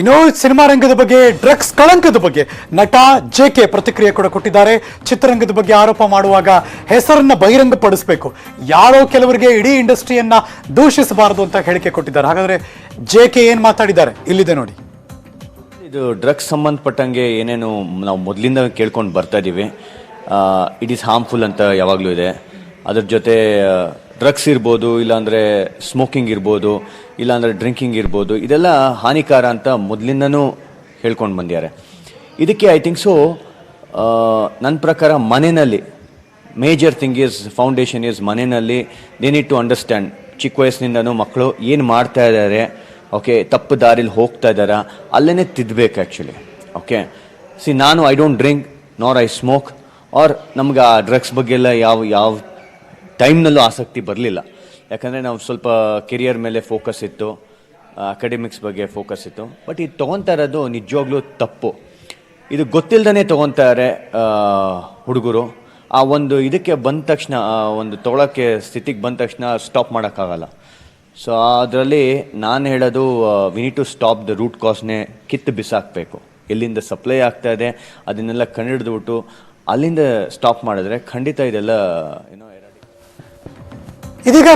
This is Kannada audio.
ಇನ್ನು ಸಿನಿಮಾ ರಂಗದ ಬಗ್ಗೆ, ಡ್ರಗ್ಸ್ ಕಳಂಕದ ಬಗ್ಗೆ ನಟ ಜೆ ಕೆ ಪ್ರತಿಕ್ರಿಯೆ ಕೂಡ ಕೊಟ್ಟಿದ್ದಾರೆ. ಚಿತ್ರರಂಗದ ಬಗ್ಗೆ ಆರೋಪ ಮಾಡುವಾಗ ಹೆಸರನ್ನ ಬಹಿರಂಗಪಡಿಸಬೇಕು. ಯಾರೋ ಕೆಲವರಿಗೆ ಇಡೀ ಇಂಡಸ್ಟ್ರಿಯನ್ನ ದೂಷಿಸಬಾರದು ಅಂತ ಹೇಳಿಕೆ ಕೊಟ್ಟಿದ್ದಾರೆ. ಹಾಗಾದ್ರೆ ಜೆ ಕೆ ಏನ್ ಮಾತಾಡಿದ್ದಾರೆ? ಇಲ್ಲಿದೆ ನೋಡಿ. ಇದು ಡ್ರಗ್ಸ್ ಸಂಬಂಧಪಟ್ಟಂಗೆ ಏನೇನು ನಾವು ಮೊದಲಿಂದ ಕೇಳ್ಕೊಂಡು ಬರ್ತಾ ಇದ್ದೀವಿ ಇಟ್ ಈಸ್ ಹಾರ್ಮ್ಫುಲ್ ಅಂತ ಯಾವಾಗಲೂ ಇದೆ. ಅದ್ರ ಜೊತೆ ಡ್ರಗ್ಸ್ ಇರ್ಬೋದು, ಇಲ್ಲಾಂದರೆ ಸ್ಮೋಕಿಂಗ್ ಇರ್ಬೋದು, ಇಲ್ಲಾಂದರೆ ಡ್ರಿಂಕಿಂಗ್ ಇರ್ಬೋದು, ಇದೆಲ್ಲ ಹಾನಿಕಾರ ಅಂತ ಮೊದಲಿಂದನೂ ಹೇಳ್ಕೊಂಡು ಬಂದಿದ್ದಾರೆ. ಇದಕ್ಕೆ ಐ ಥಿಂಕ್ ಸೊ ನನ್ನ ಪ್ರಕಾರ ಮನೆಯಲ್ಲಿ major thing is foundation is ಮನೆಯಲ್ಲಿ ದೇ ನೀಡ್ ಟು ಅಂಡರ್ಸ್ಟ್ಯಾಂಡ್ ಚಿಕ್ಕ ವಯಸ್ಸಿನಿಂದನೂ ಮಕ್ಕಳು ಏನು ಮಾಡ್ತಾ ಇದ್ದಾರೆ ಓಕೆ ತಪ್ಪು ದಾರಿಲಿ ಹೋಗ್ತಾ ಇದ್ದಾರಾ ಅಲ್ಲೇ ತಿದ್ದಬೇಕು ಆ್ಯಕ್ಚುಲಿ ಓಕೆ ಸಿ ನಾನು I don't drink nor I smoke or ನಮ್ಗೆ ಆ ಡ್ರಗ್ಸ್ ಬಗ್ಗೆ ಎಲ್ಲ ಯಾವ ಯಾವ ಟೈಮ್ನಲ್ಲೂ ಆಸಕ್ತಿ ಬರಲಿಲ್ಲ. ಯಾಕಂದರೆ ನಾವು ಸ್ವಲ್ಪ ಕೆರಿಯರ್ ಮೇಲೆ ಫೋಕಸ್ ಇತ್ತು, ಅಕಾಡೆಮಿಕ್ಸ್ ಬಗ್ಗೆ ಫೋಕಸ್ ಇತ್ತು. ಬಟ್ ಇದು ತೊಗೊತಾ ಇರೋದು ನಿಜವಾಗ್ಲೂ ತಪ್ಪು. ಇದು ಗೊತ್ತಿಲ್ಲದೇ ತೊಗೊತಾರೆ ಹುಡುಗರು. ಆ ಒಂದು ಇದಕ್ಕೆ ಬಂದ ತಕ್ಷಣ ಒಂದು ತೊಗೊಳಕ್ಕೆ ಸ್ಥಿತಿಗೆ ಬಂದ ತಕ್ಷಣ ಸ್ಟಾಪ್ ಮಾಡೋಕ್ಕಾಗಲ್ಲ. ಸೊ ಅದರಲ್ಲಿ ನಾನು ಹೇಳೋದು we need to stop the root ಕಾಸ್ನೇ ಕಿತ್ತು ಬಿಸಾಕಬೇಕು. ಎಲ್ಲಿಂದ ಸಪ್ಲೈ ಆಗ್ತಾ ಇದೆ, ಅದನ್ನೆಲ್ಲ ಕಂಡಿಡಿದ್ಬಿಟ್ಟು ಅಲ್ಲಿಂದ ಸ್ಟಾಪ್ ಮಾಡಿದ್ರೆ ಖಂಡಿತ ಇದೆಲ್ಲ ಏನೋ ಇದೀಗ